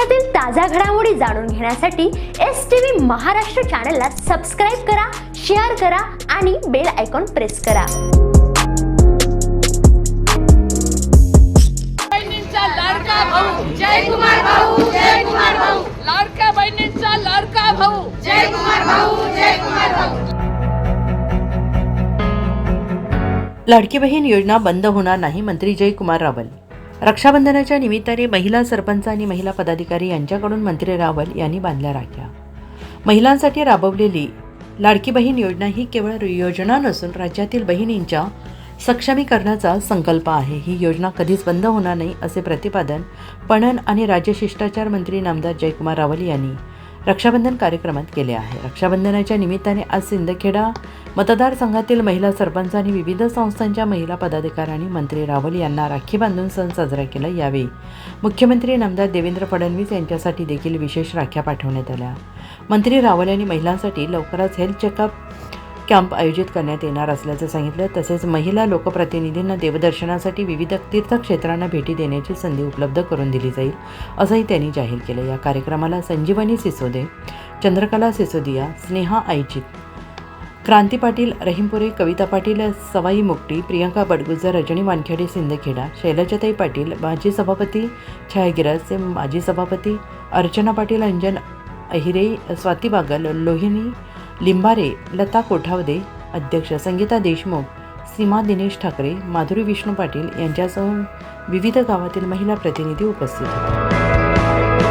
देशातील ताज्या घडामोडी जाणून घेण्यासाठी एस टी व्ही महाराष्ट्र चॅनलला सबस्क्राईब करा शेअर करा आणि बेल आयकॉन प्रेस करा. बहिणींचा लाडका भाऊ जय कुमार भाऊ जय कुमार भाऊ. लाडक्या बहिणींचा लाडका भाऊ जय कुमार भाऊ जय कुमार भाऊ. लाडकी बहीण योजना बंद होणार नाही मंत्री जयकुमार रावल. रक्षाबंधनाच्या निमित्ताने महिला सरपंच आणि महिला पदाधिकारी यांच्याकडून मंत्री रावल यांनी बांधल्या राख्या. महिलांसाठी राबवलेली लाडकी बहीण योजना ही केवळ योजना नसून राज्यातील बहिणींच्या सक्षमीकरणाचा संकल्प आहे. ही योजना कधीच बंद होणार नाही असे प्रतिपादन पणन आणि राज्य शिष्टाचार मंत्री नामदार जयकुमार रावल यांनी रक्षाबंधन कार्यक्रमात केले आहे. रक्षाबंधनाच्या निमित्ताने आज सिंदखेडा मतदारसंघातील महिला सरपंच आणि विविध संस्थांच्या महिला पदाधिकाऱ्यांनी मंत्री रावल यांना राखी बांधून सण साजरा केला यावेळी. मुख्यमंत्री नामदार देवेंद्र फडणवीस यांच्यासाठी देखील विशेष राख्या पाठवण्यात आल्या. मंत्री रावल यांनी महिलांसाठी लवकरच हेल्थ चेकअप कॅम्प आयोजित करण्यात येणार असल्याचं सांगितलं. तसेच महिला लोकप्रतिनिधींना देवदर्शनासाठी विविध तीर्थक्षेत्रांना भेटी देण्याची संधी उपलब्ध करून दिली जाईल असंही त्यांनी जाहीर केलं. या कार्यक्रमाला संजीवनी सिसोदे चंद्रकला सिसोदिया स्नेहा आईचित क्रांती पाटील रहीमपुरे कविता पाटील सवाई मुक्टी प्रियंका बडगुजर रजनी वानखेडे सिंदखेडा शैलजाताई पाटील माजी सभापती छायागिराजचे माजी सभापती अर्चना पाटील अंजन अहिरे स्वाती बागल लोहिनी लिंबारे लता कोठावदे अध्यक्ष संगीता देशमुख सीमा दिनेश ठाकरे माधुरी विष्णू पाटील यांच्यासह विविध गावातील महिला प्रतिनिधी उपस्थित होते.